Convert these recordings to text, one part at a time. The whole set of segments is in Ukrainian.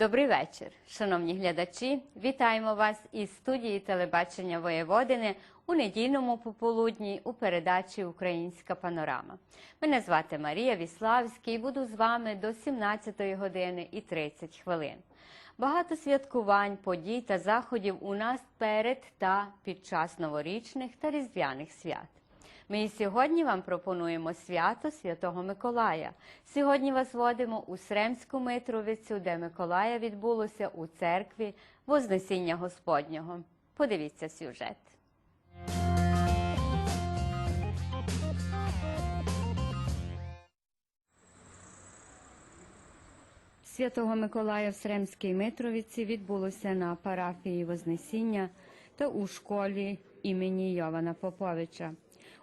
Добрий вечір, шановні глядачі. Вітаємо вас із студії телебачення Воєводини у недільному пополудні у передачі Українська панорама. Мене звати Марія Віславська і буду з вами до 17 години і 30 хвилин. Багато святкувань, подій та заходів у нас перед та під час новорічних та різдвяних свят. Ми і сьогодні вам пропонуємо свято Святого Миколая. Сьогодні вас водимо у Сремську Митровицю, де Миколая відбулося у церкві Вознесіння Господнього. Подивіться сюжет. Святого Миколая в Сремській Митровиці відбулося на парафії Вознесіння та у школі імені Йована Поповича.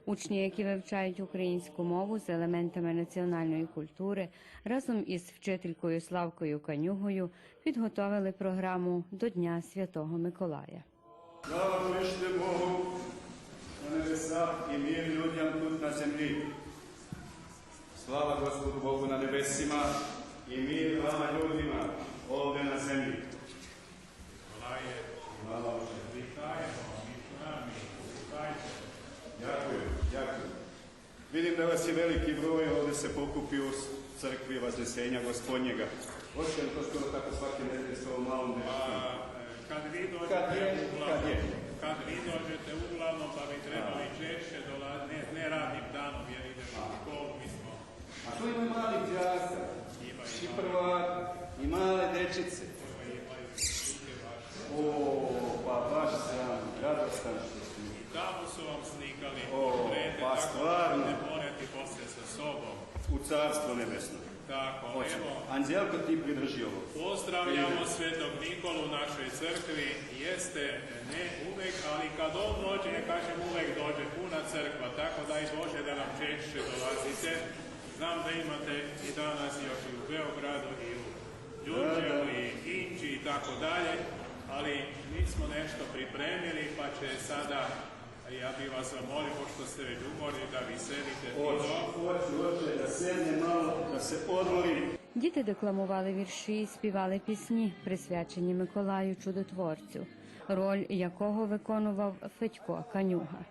Учні, які вивчають українську мову з елементами національної культури, разом із вчителькою Славкою Канюгою підготовили програму до Дня Святого Миколая. Слава Кришне Богу на небесах і мир людям тут на землі. Слава Господу Богу на небесima і мир вама ljudima ovdje na zemlji. Hvala Bože. Дякую, дякую. Vidim da vas je veliki broj, ovdje se pokupio u crkvi Vaznesenja Gospodnjega. Li to skoro tako svake nedelje s ovom malom dečkom? Kad vi Kad je, dođete, kad je. kad vi dođete uglavnom, pa bi trebali češće dolaziti, ne, ne radnim danom, jer idemo u školu, mi smo A što ima mali đaka? Imaju I male dečice. O, pa baš sam radostan. Tamo su vam slikali O, portrete, pa tako stvarno. da morate poslije sa sobom. U carstvo nebesno. Tako, Hoće. evo, Anđelko ti pridrži ovo. pozdravljamo Svetog Nikolu u našoj crkvi, jeste ne uvek, ali kad on dođe, kažem uvek dođe puna crkva, tako daj Bože da nam češće dolazite. Znam da imate i danas još i u Beogradu i u Đurđevu i Inči i tako dalje, ali mi smo nešto pripremili pa će sada, ja bi vas zamolio, pošto ste već umorni, da vi sedite Hoću, hoću, hoću da sedne malo, da se odmorim. Діти декламували вірші, співали пісні, присвячені Миколаю Чудотворцю, роль якого виконував Федько Канюга.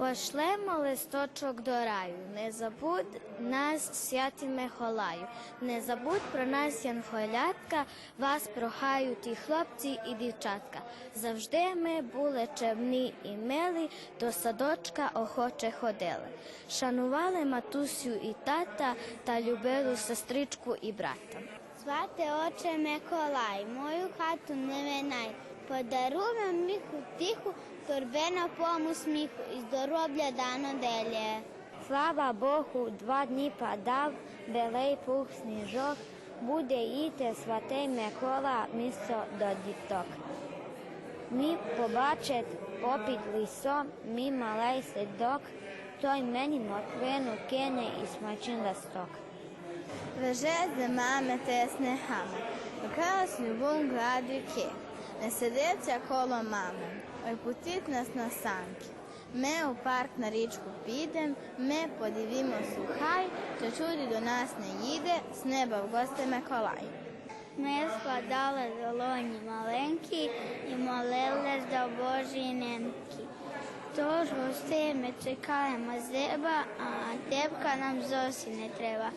Пошлемо листочок до раю, не забудь нас, святі Миколаю, не забудь про нас, янголятка, вас прохають і хлопці, і дівчатка. Завжди ми були чемні і милі, до садочка охоче ходили. Шанували матусю і тата та любили сестричку і брата. Звати отче Миколай, мою хату не минай. Подаруй міху тиху, торбена пому сміху і здоров'я дано делє. Слава Богу, два дні падав, белей пух сніжок, буде їти святий Микола місто до діток. Мі побачить попід лісом, мій малий сидок, той мені морквину кине і смачен листок. Veže zimami te snehami, Показ любов градуки, не сидиться коло мами, ой путіть нас на санки. Ми у парк на річку підем, ми подивімося у хай, то чуді до нас не їде, з неба в гости Миколай. Ми складали долоні маленькі і молились до Божої неньки. Тож гостей ми чекаємо зиба, а дебка нам зовсім не треба.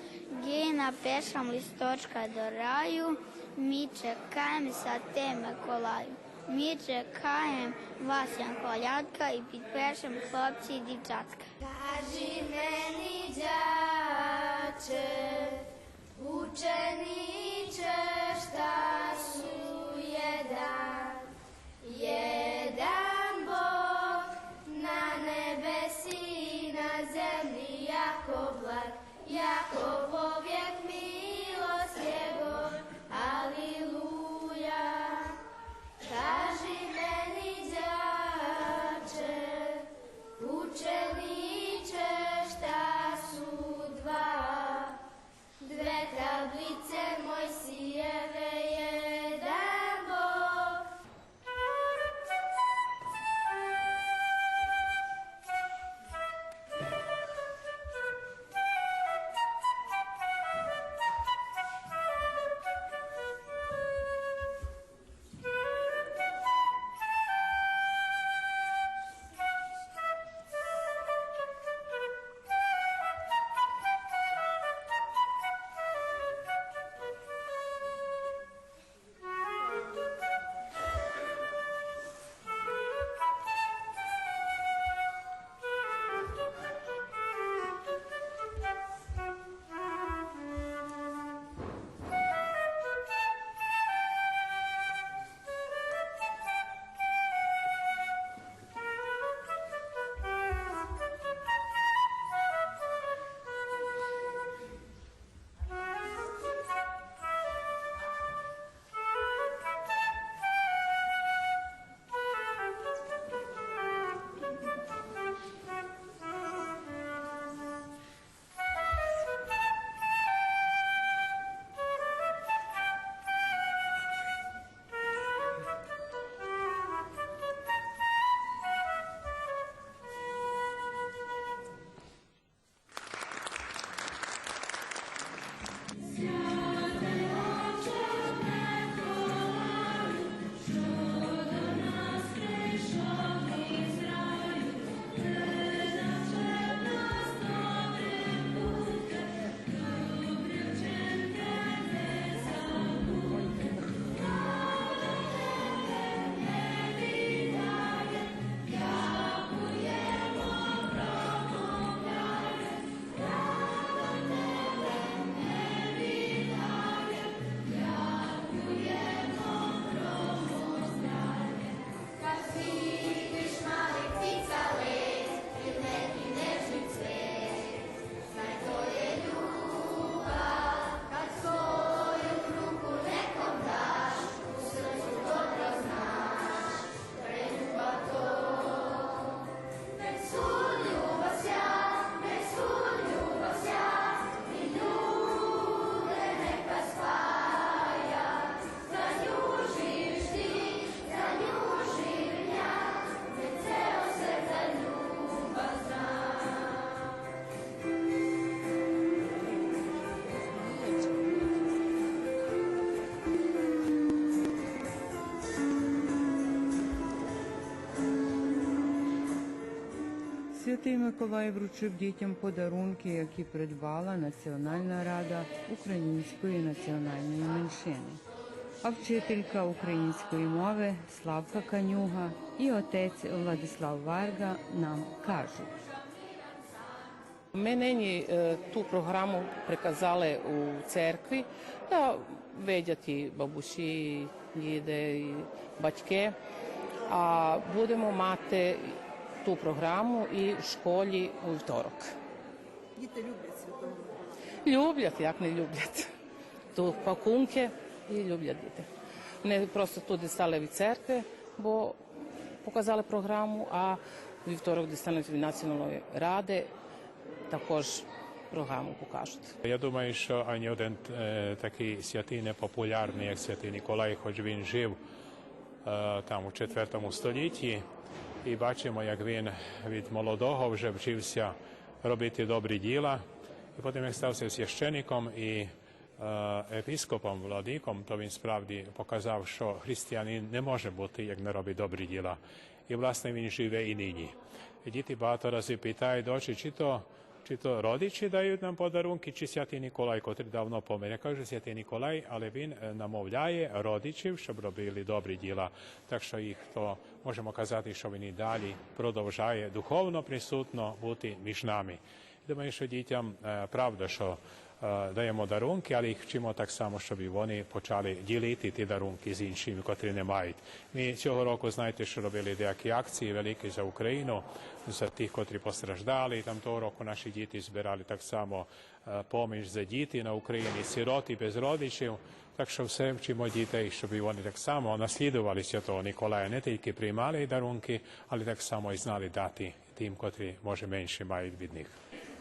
Гей напишем листочка до раю, ми чекаємо святий Миколаю. Ми чекаємо вас, колядка, і підпишемо хлопці і дівчатка. Кажи мені, дяче, учениче, штасує Святий Миколай вручив дітям подарунки, які придбала Національна рада української національної меншини. А вчителька української мови Славка Канюга і отець Владислав Варга нам кажуть. Ми нині е, ту програму приказали у церкві да видять бабусі, діди, батьки. А будемо мати ту програму і в школі у вівторок. Діти люблять святого. Люблять, як не люблять. Тут пакунки і люблять діти. Вони просто туди стали від церкви, бо показали програму, а вівторок дістануть від Національної ради також програму покажуть. Я думаю, що ані один е, такий святий не популярний, як святий Ніколай, хоч він жив е, там у IV столітті, і бачимо, як він від молодого вже вчився робити добрі діла, і потім як стався священником і е, епіскопом, владиком, то він справді показав, що християнин не може бути, як не робить добрі діла. І власне він живе і нині. І діти багато разів питають, дочі, чи то чи то родичі дають нам подарунки, чи святий Ніколай, котрий давно помер. Я кажу, святий Ніколай, але він намовляє родичів, щоб робили добрі діла. Так що їх то можемо казати, що він і далі продовжує духовно присутно бути між нами. Думаю, що дітям правда, що даємо дарунки, але вчимо так само, щоб і вони почали ділити ті дарунки з іншими, котрі не мають. Ми цього року, знаєте, що робили деякі акції великі за Україну, за тих, котрі постраждали. Там того року наші діти збирали так само поміж за діти на Україні, сироти без родичів. Так що все вчимо дітей, щоб вони так само наслідували Святого Ніколая, не тільки приймали дарунки, але так само і знали дати тим, котрі може менше мають від них.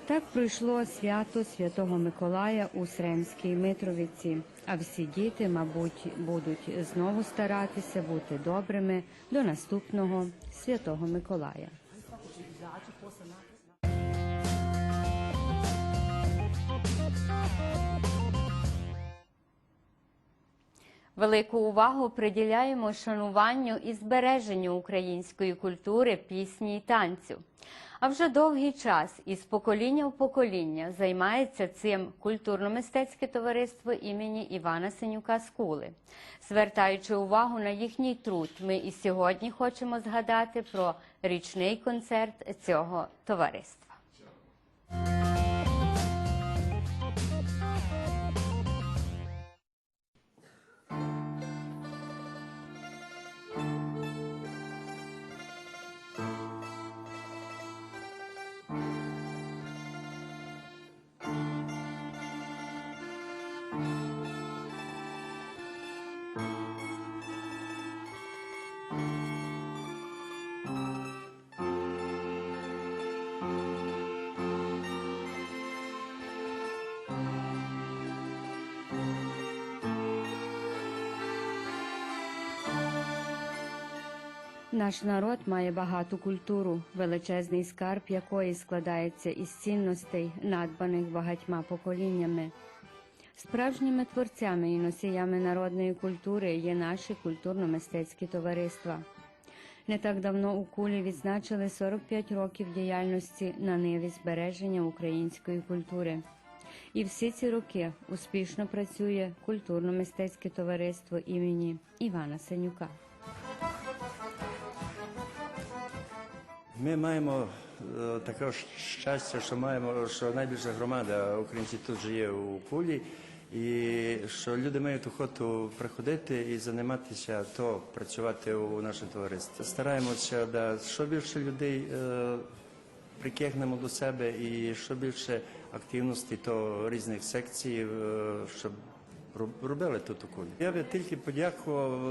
Так пройшло свято Святого Миколая у Сремській Митровиці. А всі діти, мабуть, будуть знову старатися бути добрими до наступного Святого Миколая. Велику увагу приділяємо шануванню і збереженню української культури, пісні і танцю. А вже довгий час із покоління в покоління займається цим культурно-мистецьке товариство імені Івана Синюка Скули. Звертаючи увагу на їхній труд, ми і сьогодні хочемо згадати про річний концерт цього товариства. Наш народ має багату культуру, величезний скарб якої складається із цінностей, надбаних багатьма поколіннями. Справжніми творцями і носіями народної культури є наші культурно-мистецькі товариства. Не так давно у кулі відзначили 45 років діяльності на ниві збереження української культури. І всі ці роки успішно працює культурно-мистецьке товариство імені Івана Сенюка. Ми маємо е, таке щастя, що маємо, що найбільша громада українців тут живе у Пулі, і що люди мають охоту приходити і займатися, то працювати у нашому товаристві. Стараємося, да, що більше людей е, притягнемо до себе і що більше активності, то різних секцій, е, щоб роб- робили тут у Кулі. Я би тільки подякував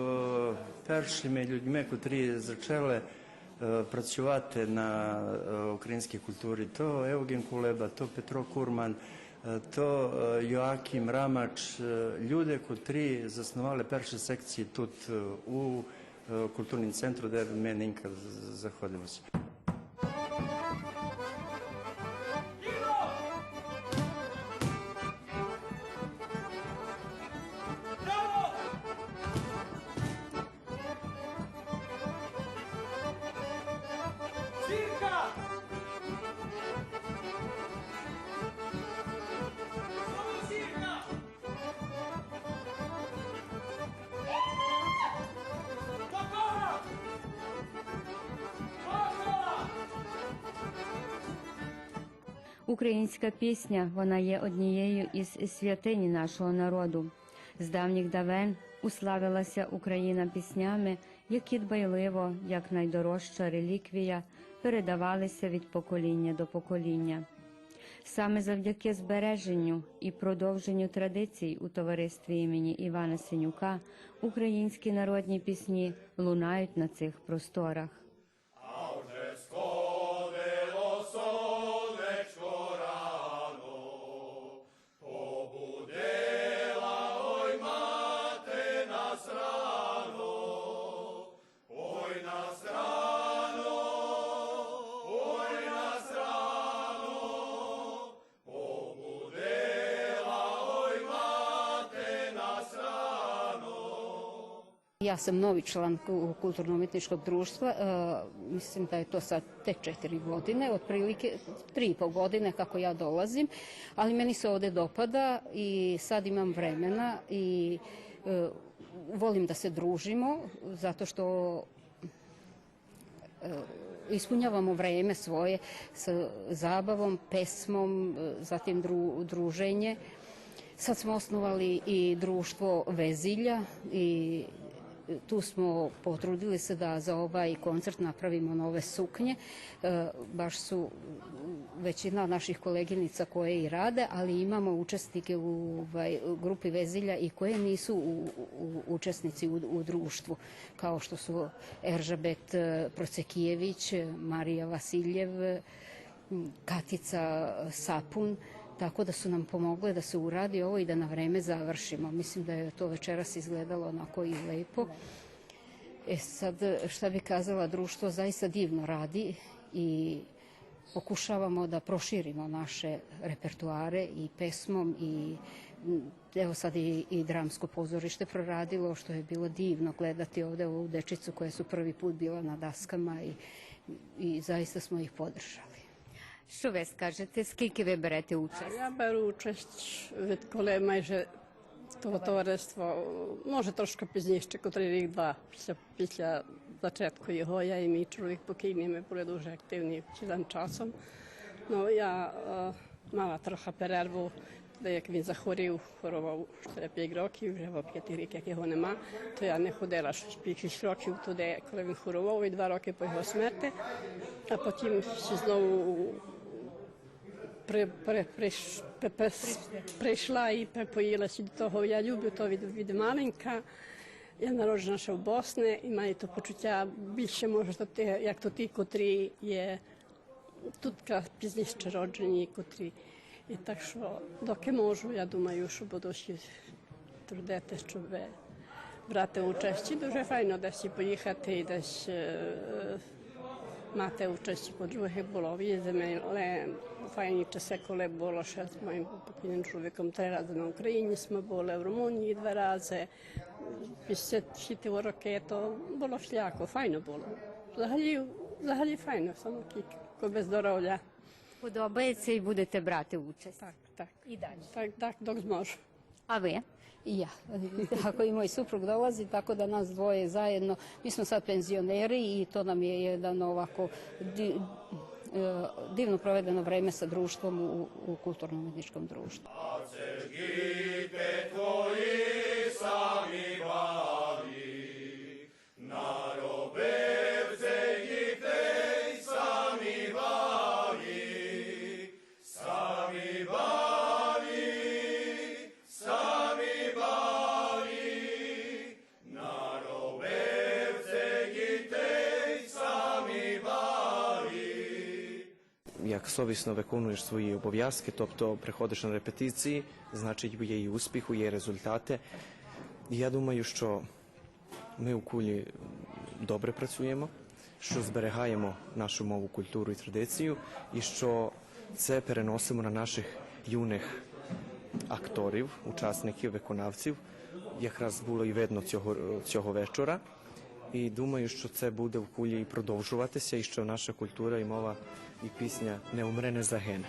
е, першими людьми, котрі зачали працювати на е, українській культурі. То Евген Кулеба, то Петро Курман, е, то е, Йоакім Рамач, е, люди, котрі заснували перші секції тут е, у е, культурному центрі, де ми нинька з- Українська пісня вона є однією із святині нашого народу. З давніх давен уславилася Україна піснями, які дбайливо, як найдорожча реліквія, передавалися від покоління до покоління. Саме завдяки збереженню і продовженню традицій у товаристві імені Івана Синюка українські народні пісні лунають на цих просторах. Ja sam novi član ku- kulturno-umetničkog društva, e, mislim da je to sad te četiri godine, otprilike tri i pol godine kako ja dolazim, ali meni se ovde dopada i sad imam vremena i e, volim da se družimo zato što e, ispunjavamo vreme svoje sa zabavom, pesmom, zatim dru, druženje. Sad smo osnovali i društvo Vezilja i tu smo potrudili se da za ovaj koncert napravimo nove suknje. E, baš su većina naših koleginica koje i rade, ali imamo učesnike u ovaj, grupi Vezilja i koje nisu u, u- učesnici u, društvu, kao što su Eržabet e, Procekijević, Marija Vasiljev, Katica Sapun, tako da su nam pomogle da se uradi ovo i da na vreme završimo. Mislim da je to večeras izgledalo onako i lepo. E sad, šta bi kazala, društvo zaista divno radi i pokušavamo da proširimo naše repertuare i pesmom i evo sad i, i dramsko pozorište proradilo, što je bilo divno gledati ovde ovu dečicu koja su prvi put bila na daskama i, i zaista smo ih podržali. Що ви скажете? Скільки ви берете участь? Я беру участь відколи майже того товариства, може трошки пізніше, котрий рік-два після, після початку його. Я і мій чоловік покійний, ми були дуже активні цим часом. Ну, я е, мала трохи перерву, де як він захворів, хворував 4-5 років, вже в п'ятий рік, як його нема, то я не ходила щось 5-6 років туди, коли він хворував, і два роки по його смерті. А потім знову при, при, приш- пе- пе- прийшла і припоїлася до того. Я люблю то від, від маленька. Я народжена ще в Босні і маю то почуття більше може то ті, як то ті, котрі є тут пізніше роджені, котрі. І так що, доки можу, я думаю, що буду ще трудити, щоб брати участь. І дуже файно десь поїхати десь мати участь по-друге було. Їздимо, але файні часи, коли було ще з моїм покійним чоловіком три рази на Україні. Ми були в Румунії два рази. Після ті роки то було шляхо, файно було. Взагалі, взагалі файно, саме без здоров'я. Подобається і будете брати участь. Так, так. І dалі. Так, так, dok zmožu. А ви? I ja. Tako i moj suprug dolazi, tako da nas dvoje zajedno. Mi smo sad penzioneri i to nam je jedan ovako e, divno provedeno vreme sa društvom u, u kulturno-umjetničkom društvu. Як совісно виконуєш свої обов'язки, тобто приходиш на репетиції, значить є і успіху, є результати. Я думаю, що ми у кулі добре працюємо, що зберігаємо нашу мову, культуру і традицію, і що це переносимо на наших юних акторів, учасників, виконавців. Якраз було і видно цього, цього вечора. І думаю, що це буде в кулі і продовжуватися, і що наша культура і мова і пісня не умре, не загине.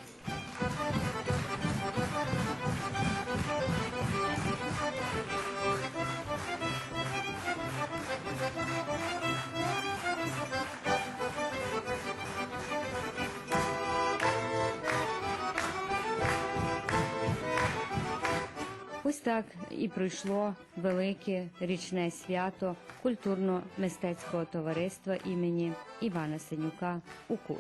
Ось так і пройшло велике річне свято культурно-мистецького товариства імені Івана Синюка УКУ.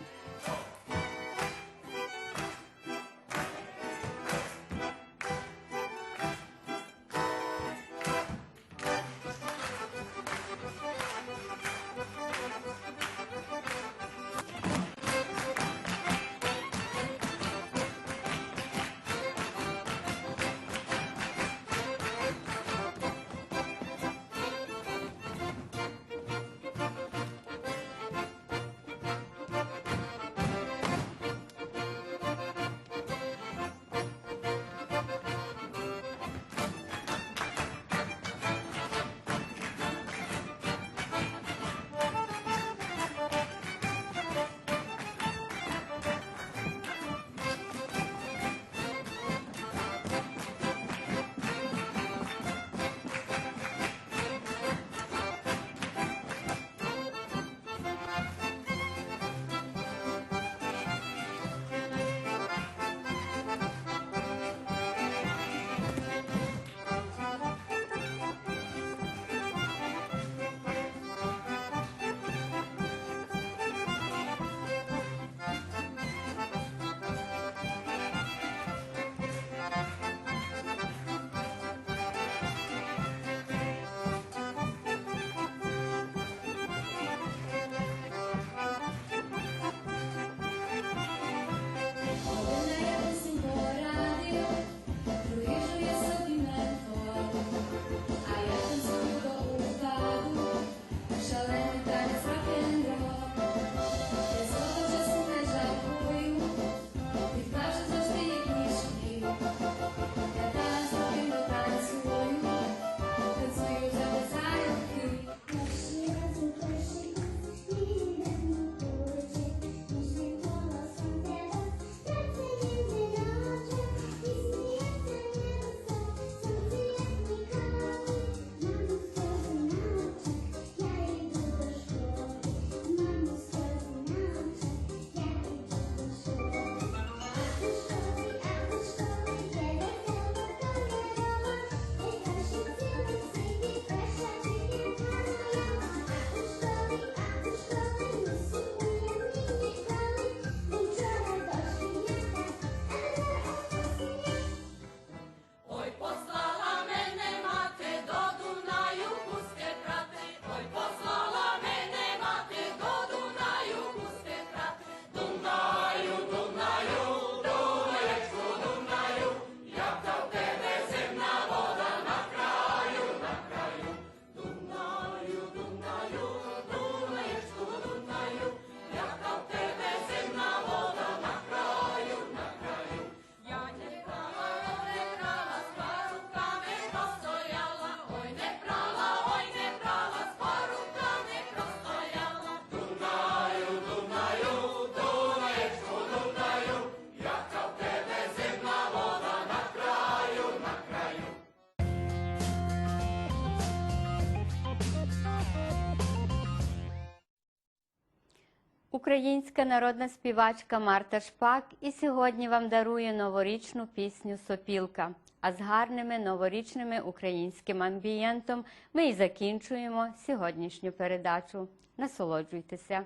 Українська народна співачка Марта Шпак і сьогодні вам дарує новорічну пісню Сопілка. А з гарними новорічними українським амбієнтом ми і закінчуємо сьогоднішню передачу. Насолоджуйтеся!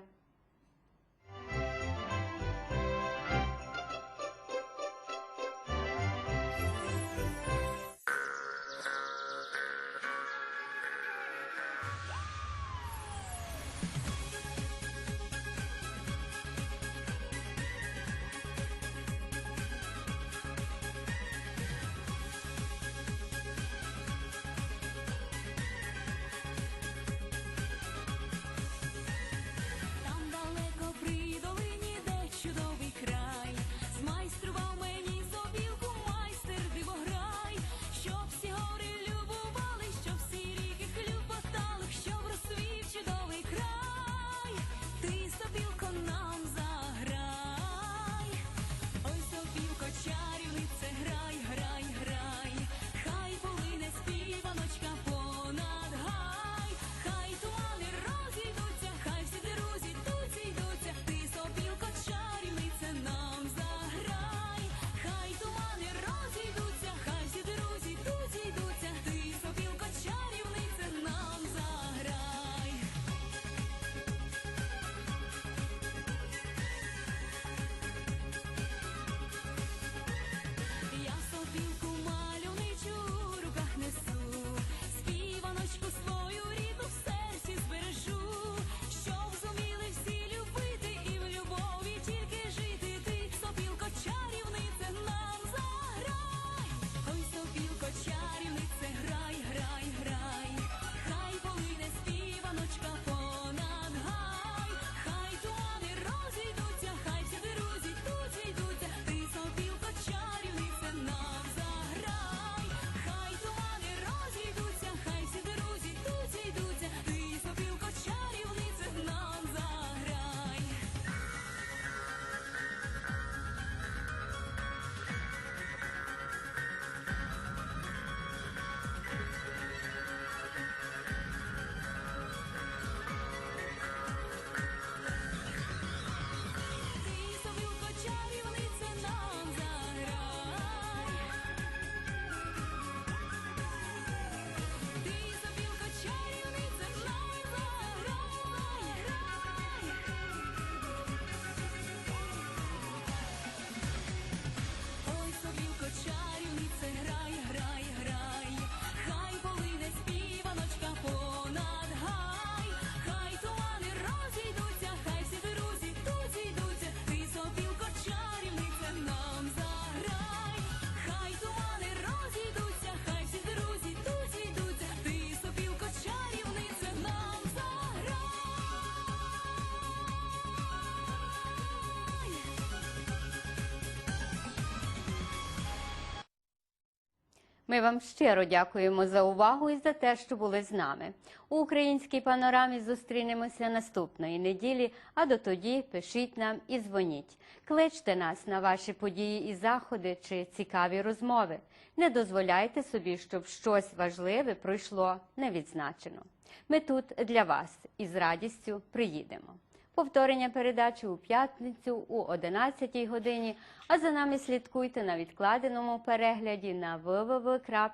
Ми вам щиро дякуємо за увагу і за те, що були з нами. У українській панорамі зустрінемося наступної неділі, а до тоді пишіть нам і дзвоніть. Кличте нас на ваші події і заходи чи цікаві розмови. Не дозволяйте собі, щоб щось важливе пройшло невідзначено. Ми тут для вас і з радістю приїдемо. Повторення передачі у п'ятницю у 11 годині. А за нами слідкуйте на відкладеному перегляді на www.rtv.rs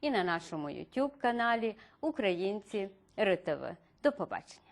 і на нашому YouTube каналі Українці РТВ. До побачення.